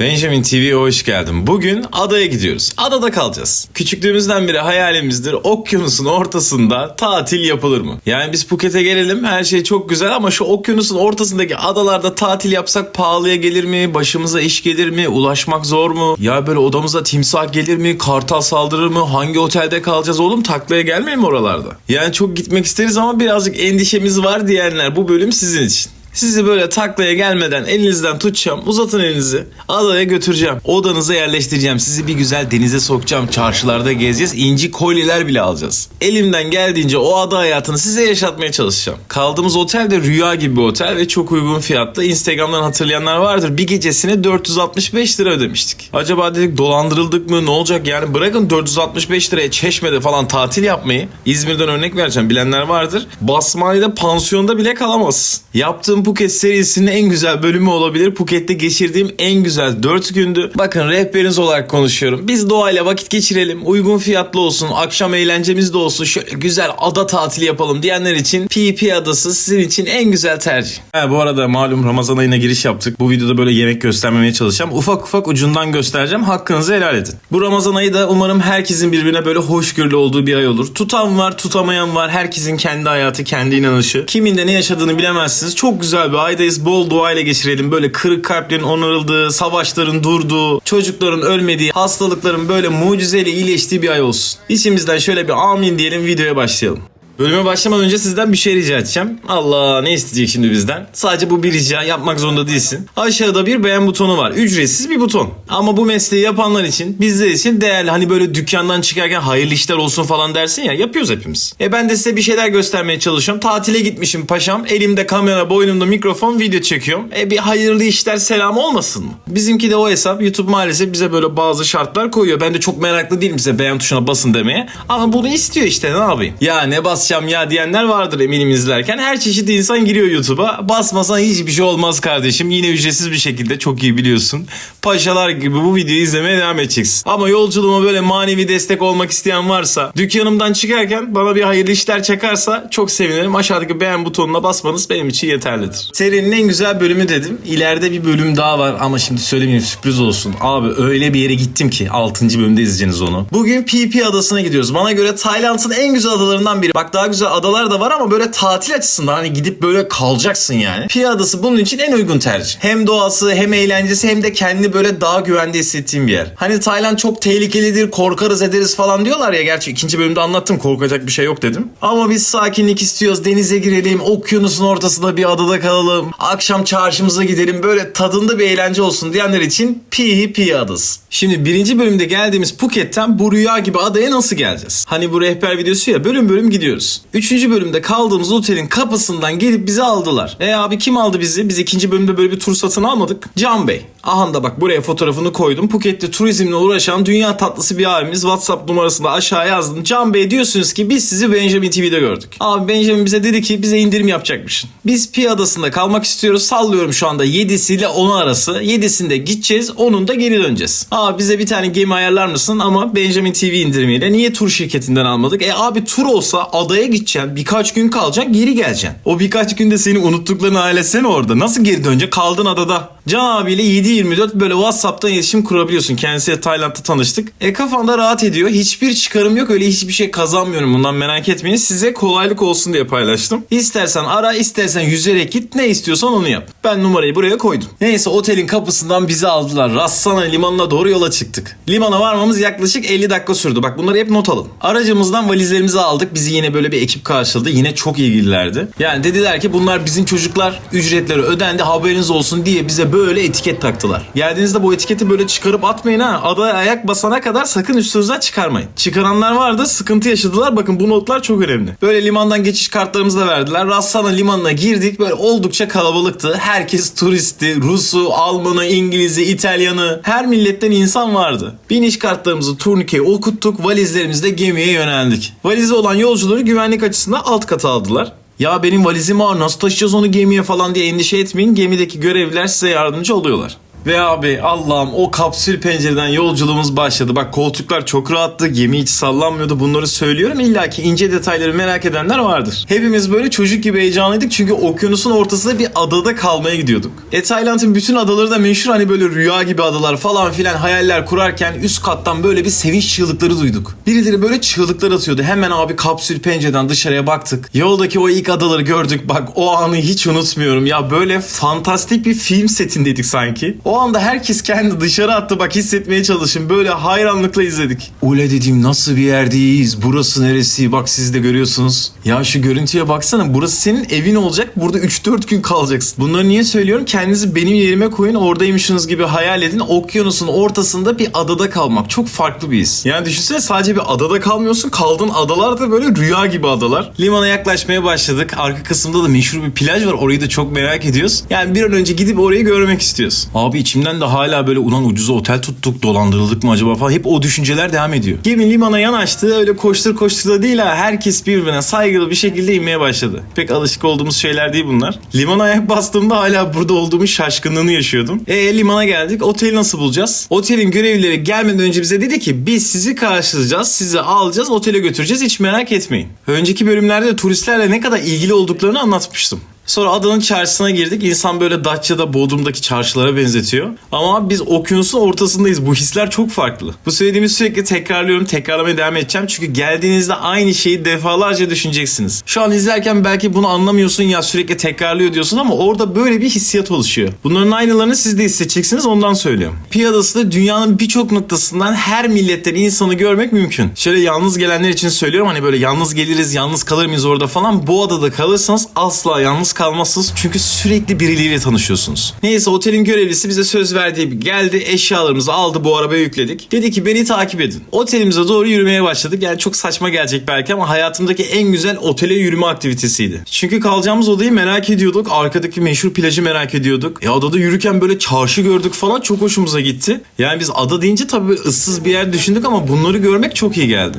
Benjamin TV'ye hoş geldin. Bugün adaya gidiyoruz. Adada kalacağız. Küçüklüğümüzden beri hayalimizdir okyanusun ortasında tatil yapılır mı? Yani biz Phuket'e gelelim her şey çok güzel ama şu okyanusun ortasındaki adalarda tatil yapsak pahalıya gelir mi? Başımıza iş gelir mi? Ulaşmak zor mu? Ya böyle odamıza timsah gelir mi? Kartal saldırır mı? Hangi otelde kalacağız oğlum? Taklaya gelmeyin mi oralarda? Yani çok gitmek isteriz ama birazcık endişemiz var diyenler bu bölüm sizin için. Sizi böyle taklaya gelmeden elinizden tutacağım. Uzatın elinizi. Adaya götüreceğim. Odanıza yerleştireceğim. Sizi bir güzel denize sokacağım. Çarşılarda gezeceğiz. İnci kolyeler bile alacağız. Elimden geldiğince o ada hayatını size yaşatmaya çalışacağım. Kaldığımız otel de rüya gibi bir otel ve çok uygun fiyatta. Instagram'dan hatırlayanlar vardır. Bir gecesine 465 lira ödemiştik. Acaba dedik dolandırıldık mı ne olacak yani bırakın 465 liraya Çeşme'de falan tatil yapmayı. İzmir'den örnek vereceğim bilenler vardır. Basmani'de pansiyonda bile kalamazsın. Yaptığım Phuket serisinin en güzel bölümü olabilir. Phuket'te geçirdiğim en güzel 4 gündü. Bakın rehberiniz olarak konuşuyorum. Biz doğayla vakit geçirelim. Uygun fiyatlı olsun. Akşam eğlencemiz de olsun. Şöyle güzel ada tatili yapalım diyenler için PP adası sizin için en güzel tercih. Ha, bu arada malum Ramazan ayına giriş yaptık. Bu videoda böyle yemek göstermemeye çalışacağım. Ufak ufak ucundan göstereceğim. Hakkınızı helal edin. Bu Ramazan ayı da umarım herkesin birbirine böyle hoşgörülü olduğu bir ay olur. Tutan var, tutamayan var. Herkesin kendi hayatı, kendi inanışı. Kimin de ne yaşadığını bilemezsiniz. Çok güzel bir aydayız. Bol duayla geçirelim. Böyle kırık kalplerin onarıldığı, savaşların durduğu, çocukların ölmediği, hastalıkların böyle mucizeyle iyileştiği bir ay olsun. İçimizden şöyle bir amin diyelim videoya başlayalım. Bölüme başlamadan önce sizden bir şey rica edeceğim. Allah ne isteyecek şimdi bizden? Sadece bu bir rica yapmak zorunda değilsin. Aşağıda bir beğen butonu var. Ücretsiz bir buton. Ama bu mesleği yapanlar için bizler için değerli. Hani böyle dükkandan çıkarken hayırlı işler olsun falan dersin ya yapıyoruz hepimiz. E ben de size bir şeyler göstermeye çalışıyorum. Tatile gitmişim paşam. Elimde kamera, boynumda mikrofon, video çekiyorum. E bir hayırlı işler selam olmasın mı? Bizimki de o hesap. YouTube maalesef bize böyle bazı şartlar koyuyor. Ben de çok meraklı değilim size beğen tuşuna basın demeye. Ama bunu istiyor işte ne yapayım? Ya ne basacağım ya diyenler vardır eminim izlerken. Her çeşit insan giriyor YouTube'a. Basmasan hiçbir şey olmaz kardeşim. Yine ücretsiz bir şekilde çok iyi biliyorsun. Paşalar gibi bu videoyu izlemeye devam edeceksin. Ama yolculuğuma böyle manevi destek olmak isteyen varsa dükkanımdan çıkarken bana bir hayırlı işler çakarsa çok sevinirim. Aşağıdaki beğen butonuna basmanız benim için yeterlidir. Serinin en güzel bölümü dedim. İleride bir bölüm daha var ama şimdi söylemeyeyim sürpriz olsun. Abi öyle bir yere gittim ki 6. bölümde izleyeceksiniz onu. Bugün PP adasına gidiyoruz. Bana göre Tayland'ın en güzel adalarından biri. Bak daha güzel adalar da var ama böyle tatil açısından hani gidip böyle kalacaksın yani. Pi adası bunun için en uygun tercih. Hem doğası hem eğlencesi hem de kendini böyle daha güvende hissettiğim bir yer. Hani Tayland çok tehlikelidir korkarız ederiz falan diyorlar ya. Gerçi ikinci bölümde anlattım korkacak bir şey yok dedim. Ama biz sakinlik istiyoruz denize girelim okyanusun ortasında bir adada kalalım. Akşam çarşımıza gidelim böyle tadında bir eğlence olsun diyenler için Pi Pi adası. Şimdi birinci bölümde geldiğimiz Phuket'ten bu rüya gibi adaya nasıl geleceğiz? Hani bu rehber videosu ya bölüm bölüm gidiyoruz. Üçüncü bölümde kaldığımız otelin kapısından gelip bizi aldılar. E abi kim aldı bizi? Biz ikinci bölümde böyle bir tur satın almadık. Can Bey. Aha da bak buraya fotoğrafını koydum. Phuket'te turizmle uğraşan dünya tatlısı bir abimiz WhatsApp numarasını da aşağıya yazdım. Can Bey diyorsunuz ki biz sizi Benjamin TV'de gördük. Abi Benjamin bize dedi ki bize indirim yapacakmışsın. Biz Pi Adası'nda kalmak istiyoruz. Sallıyorum şu anda 7'si ile 10'u arası. 7'sinde gideceğiz 10'unda geri döneceğiz. Abi bize bir tane gemi ayarlar mısın ama Benjamin TV indirimiyle. Niye tur şirketinden almadık? E abi tur olsa adaya gideceksin. Birkaç gün kalacaksın geri geleceksin. O birkaç günde seni unuttuklarını ailesene orada. Nasıl geri döneceksin? Kaldın adada. Can abiyle 7-24 böyle Whatsapp'tan iletişim kurabiliyorsun. Kendisiyle Tayland'da tanıştık. E kafanda rahat ediyor. Hiçbir çıkarım yok. Öyle hiçbir şey kazanmıyorum. Bundan merak etmeyin. Size kolaylık olsun diye paylaştım. İstersen ara istersen yüzerek git. Ne istiyorsan onu yap. Ben numarayı buraya koydum. Neyse otelin kapısından bizi aldılar. Rassana limanına doğru yola çıktık. Limana varmamız yaklaşık 50 dakika sürdü. Bak bunları hep not alın. Aracımızdan valizlerimizi aldık. Bizi yine böyle bir ekip karşıladı. Yine çok ilgililerdi. Yani dediler ki bunlar bizim çocuklar ücretleri ödendi haberiniz olsun diye bize böyle etiket taktılar. Geldiğinizde bu etiketi böyle çıkarıp atmayın ha. Adaya ayak basana kadar sakın üstünüzden çıkarmayın. Çıkaranlar vardı sıkıntı yaşadılar. Bakın bu notlar çok önemli. Böyle limandan geçiş kartlarımızı da verdiler. Rassana limanına girdik. Böyle oldukça kalabalıktı. Herkes turisti. Rusu, Almanı, İngilizi, İtalyanı. Her milletten insan vardı. Biniş kartlarımızı turnikeye okuttuk. Valizlerimizle gemiye yöneldik. Valizi olan yolcuları güvenlik açısından alt kata aldılar. Ya benim valizim ağır nasıl taşıyacağız onu gemiye falan diye endişe etmeyin. Gemideki görevliler size yardımcı oluyorlar. Ve abi Allah'ım o kapsül pencereden yolculuğumuz başladı. Bak koltuklar çok rahattı, gemi hiç sallanmıyordu. Bunları söylüyorum. İlla ki ince detayları merak edenler vardır. Hepimiz böyle çocuk gibi heyecanlıydık çünkü okyanusun ortasında bir adada kalmaya gidiyorduk. E Tayland'ın bütün adaları da meşhur hani böyle rüya gibi adalar falan filan hayaller kurarken üst kattan böyle bir sevinç çığlıkları duyduk. Birileri böyle çığlıklar atıyordu. Hemen abi kapsül pencereden dışarıya baktık. Yoldaki o ilk adaları gördük. Bak o anı hiç unutmuyorum. Ya böyle fantastik bir film setindeydik sanki. Anda herkes kendi dışarı attı. Bak hissetmeye çalışın. Böyle hayranlıkla izledik. Ule dedim nasıl bir yerdeyiz? Burası neresi? Bak siz de görüyorsunuz. Ya şu görüntüye baksana. Burası senin evin olacak. Burada 3-4 gün kalacaksın. Bunları niye söylüyorum? Kendinizi benim yerime koyun. Oradaymışsınız gibi hayal edin. Okyanusun ortasında bir adada kalmak. Çok farklı bir his. Yani düşünsene sadece bir adada kalmıyorsun. Kaldığın adalar da böyle rüya gibi adalar. Limana yaklaşmaya başladık. Arka kısımda da meşhur bir plaj var. Orayı da çok merak ediyoruz. Yani bir an önce gidip orayı görmek istiyoruz. Abi içimden de hala böyle ulan ucuza otel tuttuk. Dolandırıldık mı acaba falan. Hep o düşünceler devam ediyor. Gemi limana yanaştı. Öyle koştur koştur da değil ha. Herkes birbirine saygılı bir şekilde inmeye başladı. Pek alışık olduğumuz şeyler değil bunlar. Limana ayak bastığımda hala burada olduğumun şaşkınlığını yaşıyordum. E limana geldik. Oteli nasıl bulacağız? Otelin görevlileri gelmeden önce bize dedi ki biz sizi karşılayacağız, sizi alacağız, otele götüreceğiz. Hiç merak etmeyin. Önceki bölümlerde de turistlerle ne kadar ilgili olduklarını anlatmıştım. Sonra adanın çarşısına girdik. İnsan böyle Datça'da Bodrum'daki çarşılara benzetiyor. Ama biz okyanusun ortasındayız. Bu hisler çok farklı. Bu söylediğimi sürekli tekrarlıyorum. Tekrarlamaya devam edeceğim. Çünkü geldiğinizde aynı şeyi defalarca düşüneceksiniz. Şu an izlerken belki bunu anlamıyorsun ya sürekli tekrarlıyor diyorsun ama orada böyle bir hissiyat oluşuyor. Bunların aynılarını siz de hissedeceksiniz ondan söylüyorum. Pi Adası da dünyanın birçok noktasından her milletten insanı görmek mümkün. Şöyle yalnız gelenler için söylüyorum hani böyle yalnız geliriz, yalnız kalır mıyız orada falan. Bu adada kalırsanız asla yalnız kalmazsınız çünkü sürekli birileriyle tanışıyorsunuz. Neyse otelin görevlisi bize söz verdiği gibi geldi eşyalarımızı aldı bu arabaya yükledik. Dedi ki beni takip edin. Otelimize doğru yürümeye başladık. Yani çok saçma gelecek belki ama hayatımdaki en güzel otele yürüme aktivitesiydi. Çünkü kalacağımız odayı merak ediyorduk. Arkadaki meşhur plajı merak ediyorduk. E adada yürürken böyle çarşı gördük falan çok hoşumuza gitti. Yani biz ada deyince tabii ıssız bir yer düşündük ama bunları görmek çok iyi geldi.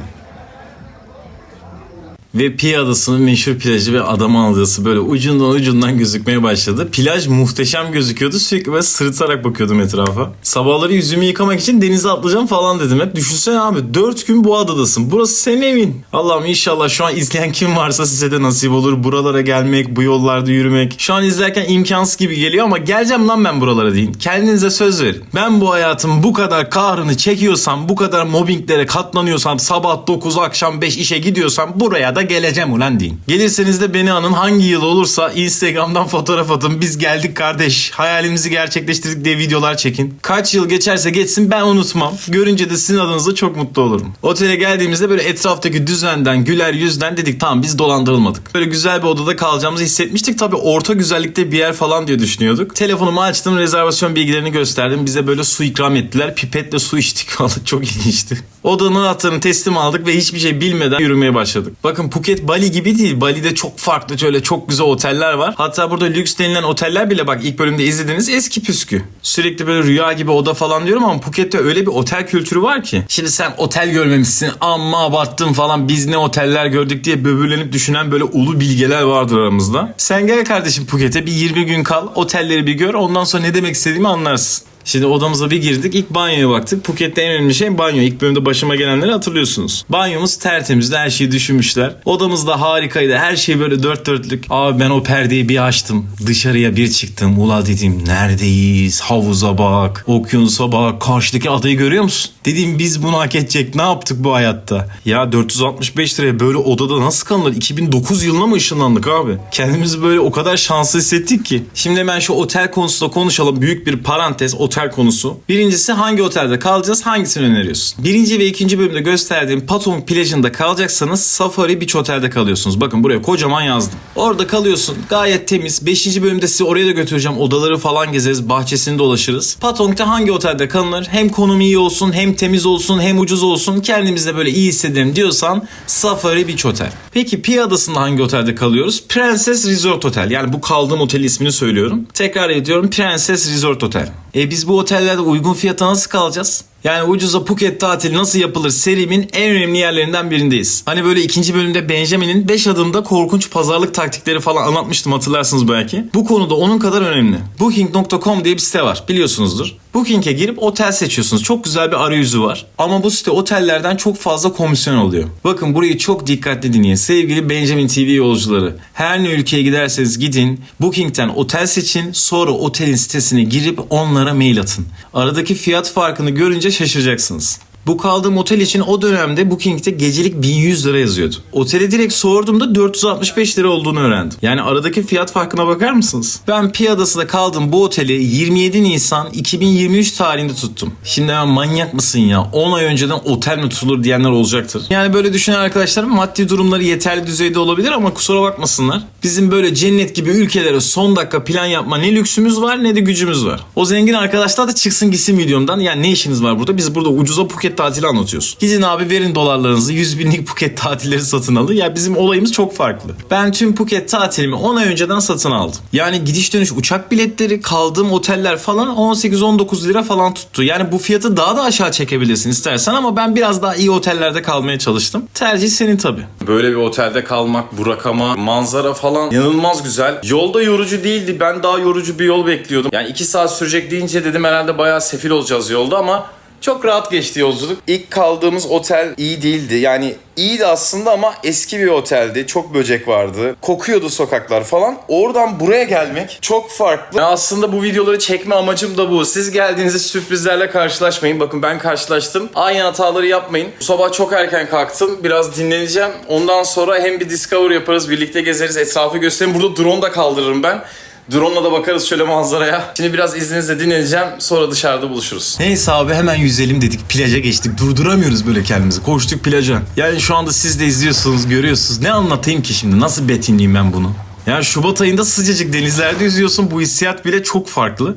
Ve Pi Adası'nın meşhur plajı ve Adaman Adası böyle ucundan ucundan gözükmeye başladı. Plaj muhteşem gözüküyordu. Sürekli böyle sırıtarak bakıyordum etrafa. Sabahları yüzümü yıkamak için denize atlayacağım falan dedim. Hep düşünsene abi 4 gün bu adadasın. Burası senin evin. Allah'ım inşallah şu an izleyen kim varsa size de nasip olur. Buralara gelmek, bu yollarda yürümek. Şu an izlerken imkansız gibi geliyor ama geleceğim lan ben buralara deyin. Kendinize söz verin. Ben bu hayatın bu kadar kahrını çekiyorsam, bu kadar mobbinglere katlanıyorsam, sabah 9 akşam 5 işe gidiyorsam buraya da geleceğim ulan deyin. Gelirseniz de beni anın hangi yıl olursa Instagram'dan fotoğraf atın. Biz geldik kardeş. Hayalimizi gerçekleştirdik diye videolar çekin. Kaç yıl geçerse geçsin ben unutmam. Görünce de sizin adınıza çok mutlu olurum. Otele geldiğimizde böyle etraftaki düzenden, güler yüzden dedik tamam biz dolandırılmadık. Böyle güzel bir odada kalacağımızı hissetmiştik. Tabii orta güzellikte bir yer falan diye düşünüyorduk. Telefonumu açtım, rezervasyon bilgilerini gösterdim. Bize böyle su ikram ettiler. Pipetle su içtik. Vallahi çok ilginçti. Odanın anahtarını teslim aldık ve hiçbir şey bilmeden yürümeye başladık. Bakın Phuket Bali gibi değil. Bali'de çok farklı şöyle çok güzel oteller var. Hatta burada lüks denilen oteller bile bak ilk bölümde izlediğiniz eski püskü. Sürekli böyle rüya gibi oda falan diyorum ama Phuket'te öyle bir otel kültürü var ki. Şimdi sen otel görmemişsin amma abarttın falan biz ne oteller gördük diye böbürlenip düşünen böyle ulu bilgeler vardır aramızda. Sen gel kardeşim Phuket'e bir 20 gün kal otelleri bir gör ondan sonra ne demek istediğimi anlarsın. Şimdi odamıza bir girdik. ilk banyoya baktık. Phuket'te en önemli şey banyo. İlk bölümde başıma gelenleri hatırlıyorsunuz. Banyomuz tertemizdi. Her şeyi düşünmüşler. Odamız da harikaydı. Her şey böyle dört dörtlük. Abi ben o perdeyi bir açtım. Dışarıya bir çıktım. Ula dedim neredeyiz? Havuza bak. Okyanusa bak. Karşıdaki adayı görüyor musun? Dedim biz bunu hak edecek. Ne yaptık bu hayatta? Ya 465 liraya böyle odada nasıl kalınır? 2009 yılına mı ışınlandık abi? Kendimizi böyle o kadar şanslı hissettik ki. Şimdi hemen şu otel konusunda konuşalım. Büyük bir parantez otel konusu. Birincisi hangi otelde kalacağız? Hangisini öneriyorsun? Birinci ve ikinci bölümde gösterdiğim Patong plajında kalacaksanız Safari Beach Otel'de kalıyorsunuz. Bakın buraya kocaman yazdım. Orada kalıyorsun. Gayet temiz. Beşinci bölümde sizi oraya da götüreceğim. Odaları falan gezeriz. Bahçesini dolaşırız. Patong'da hangi otelde kalınır? Hem konumu iyi olsun, hem temiz olsun, hem ucuz olsun. Kendimizde böyle iyi hissedelim diyorsan Safari Beach Otel. Peki Pi Adası'nda hangi otelde kalıyoruz? Princess Resort Otel. Yani bu kaldığım otel ismini söylüyorum. Tekrar ediyorum. Princess Resort Otel. E biz bu otellerde uygun fiyata nasıl kalacağız? Yani ucuza Phuket tatili nasıl yapılır serimin en önemli yerlerinden birindeyiz. Hani böyle ikinci bölümde Benjamin'in 5 adımda korkunç pazarlık taktikleri falan anlatmıştım hatırlarsınız belki. Bu konuda onun kadar önemli. Booking.com diye bir site var biliyorsunuzdur. Booking'e girip otel seçiyorsunuz. Çok güzel bir arayüzü var. Ama bu site otellerden çok fazla komisyon alıyor. Bakın burayı çok dikkatli dinleyin. Sevgili Benjamin TV yolcuları. Her ne ülkeye giderseniz gidin. Booking'ten otel seçin. Sonra otelin sitesine girip onlara mail atın. Aradaki fiyat farkını görünce şaşıracaksınız. Bu kaldığım otel için o dönemde Booking'te gecelik 1100 lira yazıyordu. Otele direkt sorduğumda 465 lira olduğunu öğrendim. Yani aradaki fiyat farkına bakar mısınız? Ben Pi Adası'da kaldığım bu oteli 27 Nisan 2023 tarihinde tuttum. Şimdi hemen manyak mısın ya? 10 ay önceden otel mi tutulur diyenler olacaktır. Yani böyle düşünen arkadaşlarım maddi durumları yeterli düzeyde olabilir ama kusura bakmasınlar. Bizim böyle cennet gibi ülkelere son dakika plan yapma ne lüksümüz var ne de gücümüz var. O zengin arkadaşlar da çıksın gitsin videomdan. Yani ne işiniz var burada? Biz burada ucuza Phuket tatili anlatıyoruz. Gidin abi verin dolarlarınızı 100 binlik Phuket tatilleri satın alın. Ya bizim olayımız çok farklı. Ben tüm Phuket tatilimi 10 ay önceden satın aldım. Yani gidiş dönüş uçak biletleri, kaldığım oteller falan 18-19 lira falan tuttu. Yani bu fiyatı daha da aşağı çekebilirsin istersen ama ben biraz daha iyi otellerde kalmaya çalıştım. Tercih senin tabii. Böyle bir otelde kalmak, bu rakama, manzara falan inanılmaz güzel. Yolda yorucu değildi. Ben daha yorucu bir yol bekliyordum. Yani 2 saat sürecek deyince dedim herhalde bayağı sefil olacağız yolda ama çok rahat geçti yolculuk. İlk kaldığımız otel iyi değildi. Yani iyiydi aslında ama eski bir oteldi. Çok böcek vardı. Kokuyordu sokaklar falan. Oradan buraya gelmek çok farklı. Ya aslında bu videoları çekme amacım da bu. Siz geldiğinizde sürprizlerle karşılaşmayın. Bakın ben karşılaştım. Aynı hataları yapmayın. Bu sabah çok erken kalktım. Biraz dinleneceğim. Ondan sonra hem bir discover yaparız. Birlikte gezeriz. Etrafı göstereyim. Burada drone da kaldırırım ben. Drone'la da bakarız şöyle manzaraya. Şimdi biraz izninizle dinleneceğim. Sonra dışarıda buluşuruz. Neyse abi hemen yüzelim dedik. Plaja geçtik. Durduramıyoruz böyle kendimizi. Koştuk plaja. Yani şu anda siz de izliyorsunuz, görüyorsunuz. Ne anlatayım ki şimdi? Nasıl betimleyeyim ben bunu? Yani Şubat ayında sıcacık denizlerde yüzüyorsun. Bu hissiyat bile çok farklı.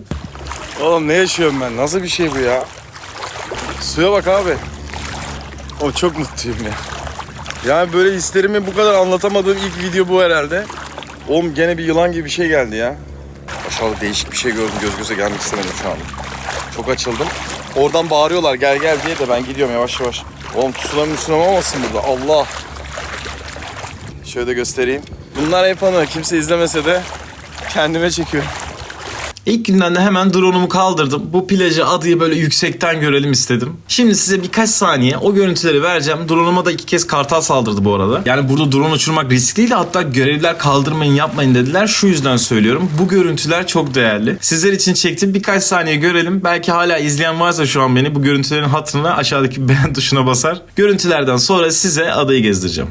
Oğlum ne yaşıyorum ben? Nasıl bir şey bu ya? Suya bak abi. O çok mutluyum ya. Yani böyle hislerimi bu kadar anlatamadığım ilk video bu herhalde. Oğlum gene bir yılan gibi bir şey geldi ya. Aşağıda değişik bir şey gördüm. Göz göze gelmek istemedim şu an. Çok açıldım. Oradan bağırıyorlar gel gel diye de ben gidiyorum yavaş yavaş. Oğlum tsunami tsunami olmasın burada. Allah. Şöyle de göstereyim. Bunlar hep anı. Kimse izlemese de kendime çekiyorum. İlk günden de hemen drone'umu kaldırdım. Bu plajı adıyı böyle yüksekten görelim istedim. Şimdi size birkaç saniye o görüntüleri vereceğim. Drone'uma da iki kez kartal saldırdı bu arada. Yani burada drone uçurmak riskliydi. Hatta görevliler kaldırmayın yapmayın dediler. Şu yüzden söylüyorum. Bu görüntüler çok değerli. Sizler için çektim. Birkaç saniye görelim. Belki hala izleyen varsa şu an beni bu görüntülerin hatırına aşağıdaki beğen tuşuna basar. Görüntülerden sonra size adayı gezdireceğim.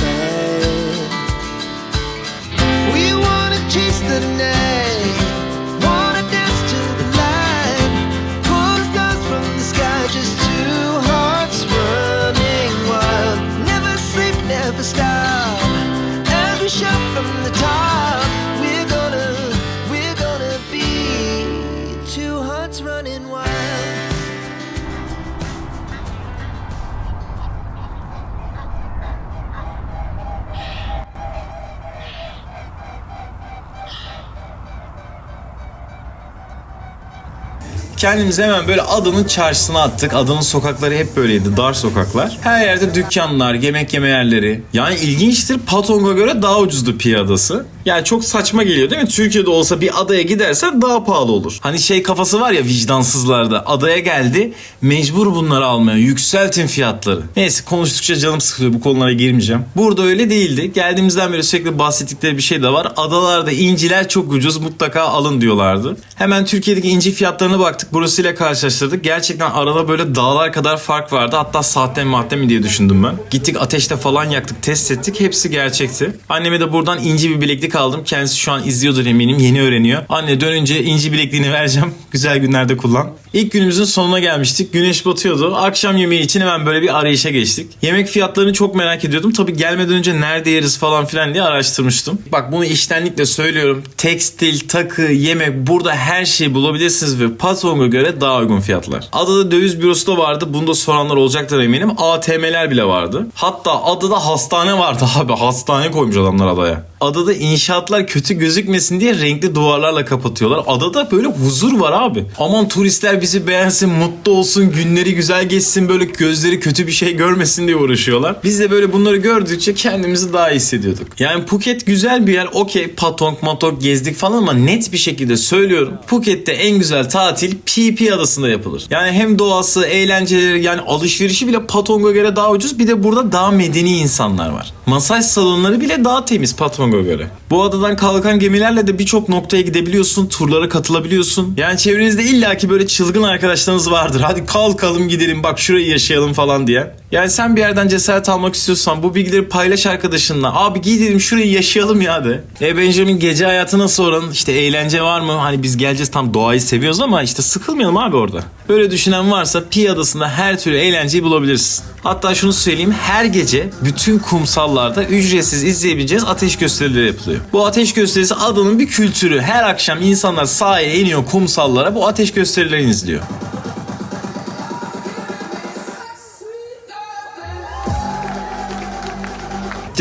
Kendimizi hemen böyle adanın çarşısına attık. Adanın sokakları hep böyleydi. Dar sokaklar. Her yerde dükkanlar, yemek yeme yerleri. Yani ilginçtir. Patong'a göre daha ucuzdu Pi adası. Yani çok saçma geliyor değil mi? Türkiye'de olsa bir adaya gidersen daha pahalı olur. Hani şey kafası var ya vicdansızlarda. Adaya geldi. Mecbur bunları almaya. Yükseltin fiyatları. Neyse konuştukça canım sıkılıyor. Bu konulara girmeyeceğim. Burada öyle değildi. Geldiğimizden beri sürekli bahsettikleri bir şey de var. Adalarda inciler çok ucuz. Mutlaka alın diyorlardı. Hemen Türkiye'deki inci fiyatlarına baktık. Burasıyla karşılaştırdık. Gerçekten arada böyle dağlar kadar fark vardı. Hatta sahte mi mahte mi diye düşündüm ben. Gittik ateşte falan yaktık. Test ettik. Hepsi gerçekti. Anneme de buradan inci bir bileklik aldım. Kendisi şu an izliyordur eminim. Yeni öğreniyor. Anne dönünce inci bilekliğini vereceğim. Güzel günlerde kullan. İlk günümüzün sonuna gelmiştik. Güneş batıyordu. Akşam yemeği için hemen böyle bir arayışa geçtik. Yemek fiyatlarını çok merak ediyordum. Tabii gelmeden önce nerede yeriz falan filan diye araştırmıştım. Bak bunu iştenlikle söylüyorum. Tekstil, takı, yemek burada her şeyi bulabilirsiniz ve Patong'a göre daha uygun fiyatlar. Adada döviz bürosu da vardı. Bunu da soranlar olacaktır eminim. ATM'ler bile vardı. Hatta adada hastane vardı abi. Hastane koymuş adamlar adaya. Adada inşaatlar kötü gözükmesin diye renkli duvarlarla kapatıyorlar. Adada böyle huzur var abi. Aman turistler bizi beğensin, mutlu olsun, günleri güzel geçsin, böyle gözleri kötü bir şey görmesin diye uğraşıyorlar. Biz de böyle bunları gördükçe kendimizi daha iyi hissediyorduk. Yani Phuket güzel bir yer. Okey Patong Matong gezdik falan ama net bir şekilde söylüyorum. Phuket'te en güzel tatil Phi adasında yapılır. Yani hem doğası, eğlenceleri yani alışverişi bile Patong'a göre daha ucuz. Bir de burada daha medeni insanlar var. Masaj salonları bile daha temiz Patong'a göre. Bu adadan kalkan gemilerle de birçok noktaya gidebiliyorsun. Turlara katılabiliyorsun. Yani çevrenizde illaki böyle çılgın arkadaşlarınız vardır. Hadi kalkalım gidelim bak şurayı yaşayalım falan diye. Yani sen bir yerden cesaret almak istiyorsan bu bilgileri paylaş arkadaşınla. Abi gidelim şurayı yaşayalım ya de. E Benjamin gece hayatı nasıl oranın? İşte eğlence var mı? Hani biz geleceğiz tam doğayı seviyoruz ama işte sıkılmayalım abi orada. Böyle düşünen varsa Pi Adası'nda her türlü eğlenceyi bulabilirsin. Hatta şunu söyleyeyim her gece bütün kumsallarda ücretsiz izleyebileceğiz ateş gösterileri yapılıyor. Bu ateş gösterisi adanın bir kültürü. Her akşam insanlar sahile iniyor kumsallara bu ateş gösterilerini izliyor.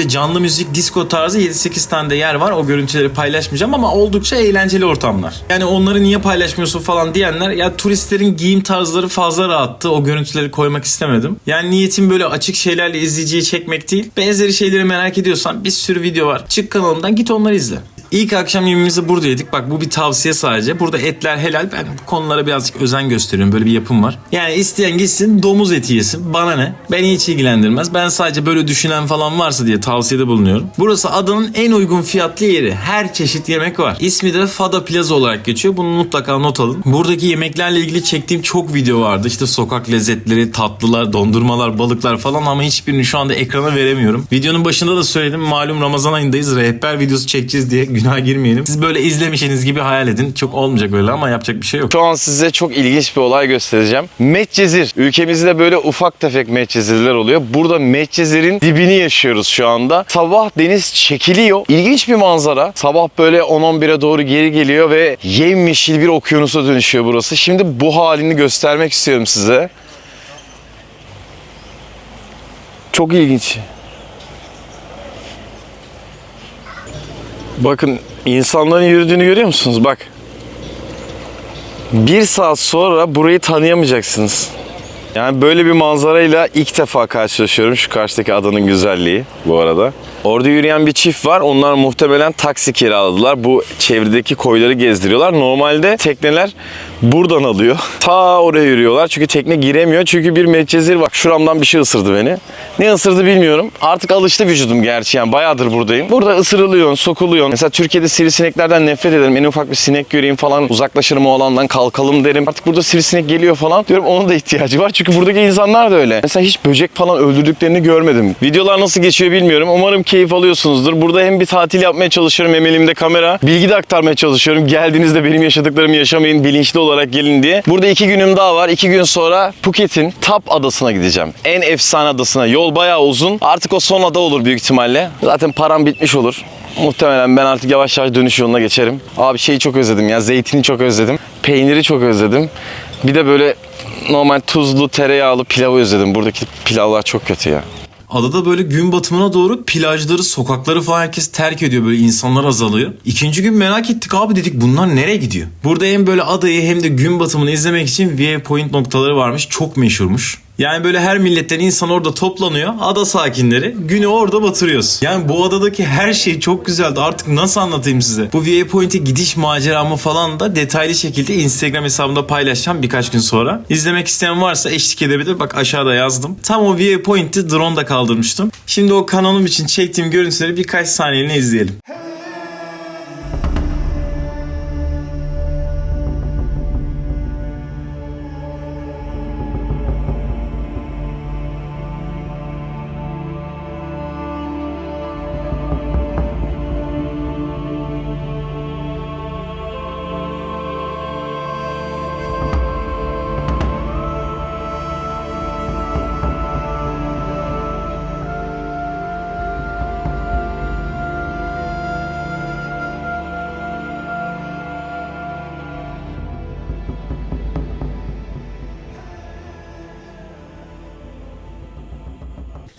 Canlı müzik, disco tarzı 7-8 tane de yer var. O görüntüleri paylaşmayacağım ama oldukça eğlenceli ortamlar. Yani onları niye paylaşmıyorsun falan diyenler ya turistlerin giyim tarzları fazla rahattı. O görüntüleri koymak istemedim. Yani niyetim böyle açık şeylerle izleyiciyi çekmek değil. Benzeri şeyleri merak ediyorsan bir sürü video var. Çık kanalımdan git onları izle. İlk akşam yemeğimizi burada yedik. Bak bu bir tavsiye sadece. Burada etler helal. Ben bu konulara birazcık özen gösteriyorum. Böyle bir yapım var. Yani isteyen gitsin domuz eti yesin. Bana ne? Beni hiç ilgilendirmez. Ben sadece böyle düşünen falan varsa diye tavsiyede bulunuyorum. Burası adanın en uygun fiyatlı yeri. Her çeşit yemek var. İsmi de Fada Plaza olarak geçiyor. Bunu mutlaka not alın. Buradaki yemeklerle ilgili çektiğim çok video vardı. İşte sokak lezzetleri, tatlılar, dondurmalar, balıklar falan ama hiçbirini şu anda ekrana veremiyorum. Videonun başında da söyledim. Malum Ramazan ayındayız. Rehber videosu çekeceğiz diye günah girmeyelim. Siz böyle izlemişsiniz gibi hayal edin. Çok olmayacak öyle ama yapacak bir şey yok. Şu an size çok ilginç bir olay göstereceğim. Medcezir. Ülkemizde böyle ufak tefek Medcezirler oluyor. Burada Medcezir'in dibini yaşıyoruz şu anda. Sabah deniz çekiliyor. İlginç bir manzara. Sabah böyle 10-11'e doğru geri geliyor ve yemyeşil bir okyanusa dönüşüyor burası. Şimdi bu halini göstermek istiyorum size. Çok ilginç. Bakın insanların yürüdüğünü görüyor musunuz? Bak. Bir saat sonra burayı tanıyamayacaksınız. Yani böyle bir manzarayla ilk defa karşılaşıyorum. Şu karşıdaki adanın güzelliği bu arada. Orada yürüyen bir çift var. Onlar muhtemelen taksi kiraladılar. Bu çevredeki koyları gezdiriyorlar. Normalde tekneler buradan alıyor. Ta oraya yürüyorlar. Çünkü tekne giremiyor. Çünkü bir medcezir bak şuramdan bir şey ısırdı beni. Ne ısırdı bilmiyorum. Artık alıştı vücudum gerçi yani bayağıdır buradayım. Burada ısırılıyorsun, sokuluyorsun. Mesela Türkiye'de sivrisineklerden nefret ederim. En ufak bir sinek göreyim falan uzaklaşırım o alandan kalkalım derim. Artık burada sivrisinek geliyor falan. Diyorum onun da ihtiyacı var. Çünkü buradaki insanlar da öyle. Mesela hiç böcek falan öldürdüklerini görmedim. Videolar nasıl geçiyor bilmiyorum. Umarım keyif alıyorsunuzdur. Burada hem bir tatil yapmaya çalışıyorum hem elimde kamera. Bilgi de aktarmaya çalışıyorum. Geldiğinizde benim yaşadıklarımı yaşamayın. Bilinçli olarak gelin diye. Burada iki günüm daha var. İki gün sonra Phuket'in Tap adasına gideceğim. En efsane adasına. Yol bayağı uzun. Artık o son ada olur büyük ihtimalle. Zaten param bitmiş olur. Muhtemelen ben artık yavaş yavaş dönüş yoluna geçerim. Abi şeyi çok özledim ya. Zeytini çok özledim. Peyniri çok özledim. Bir de böyle normal tuzlu, tereyağlı pilavı özledim. Buradaki pilavlar çok kötü ya. Adada böyle gün batımına doğru plajları, sokakları falan herkes terk ediyor. Böyle insanlar azalıyor. İkinci gün merak ettik abi dedik bunlar nereye gidiyor? Burada hem böyle adayı hem de gün batımını izlemek için viewpoint noktaları varmış. Çok meşhurmuş. Yani böyle her milletten insan orada toplanıyor. Ada sakinleri. Günü orada batırıyoruz. Yani bu adadaki her şey çok güzeldi. Artık nasıl anlatayım size? Bu Viewpoint'e gidiş maceramı falan da detaylı şekilde Instagram hesabımda paylaşacağım birkaç gün sonra. İzlemek isteyen varsa eşlik edebilir. Bak aşağıda yazdım. Tam o Viewpoint'i drone'da kaldırmıştım. Şimdi o kanalım için çektiğim görüntüleri birkaç saniyeliğine izleyelim.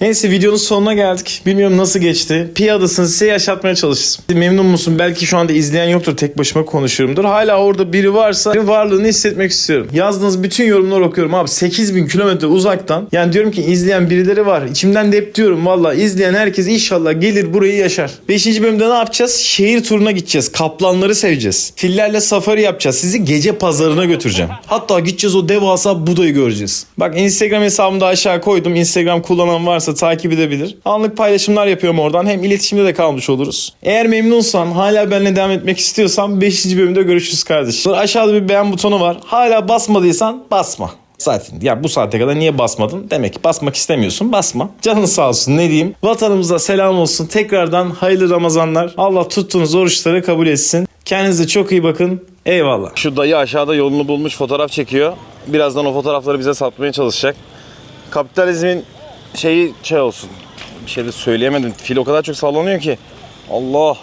Neyse videonun sonuna geldik. Bilmiyorum nasıl geçti. Pi adasını size yaşatmaya çalıştım. Memnun musun? Belki şu anda izleyen yoktur. Tek başıma konuşuyorumdur. Hala orada biri varsa bir varlığını hissetmek istiyorum. Yazdığınız bütün yorumları okuyorum abi. 8000 kilometre uzaktan. Yani diyorum ki izleyen birileri var. İçimden de hep diyorum valla izleyen herkes inşallah gelir burayı yaşar. 5. bölümde ne yapacağız? Şehir turuna gideceğiz. Kaplanları seveceğiz. Fillerle safari yapacağız. Sizi gece pazarına götüreceğim. Hatta gideceğiz o devasa Buda'yı göreceğiz. Bak Instagram hesabımı da aşağı koydum. Instagram kullanan varsa takip edebilir. Anlık paylaşımlar yapıyorum oradan. Hem iletişimde de kalmış oluruz. Eğer memnunsan, hala benimle devam etmek istiyorsan 5. bölümde görüşürüz kardeşim. Aşağıda bir beğen butonu var. Hala basmadıysan basma. Zaten ya bu saate kadar niye basmadın? Demek ki basmak istemiyorsun. Basma. Canın sağ olsun ne diyeyim. Vatanımıza selam olsun. Tekrardan hayırlı Ramazanlar. Allah tuttuğunuz oruçları kabul etsin. Kendinize çok iyi bakın. Eyvallah. Şu dayı aşağıda yolunu bulmuş fotoğraf çekiyor. Birazdan o fotoğrafları bize satmaya çalışacak. Kapitalizmin şeyi şey olsun. Bir şey de söyleyemedim. Fil o kadar çok sallanıyor ki. Allah.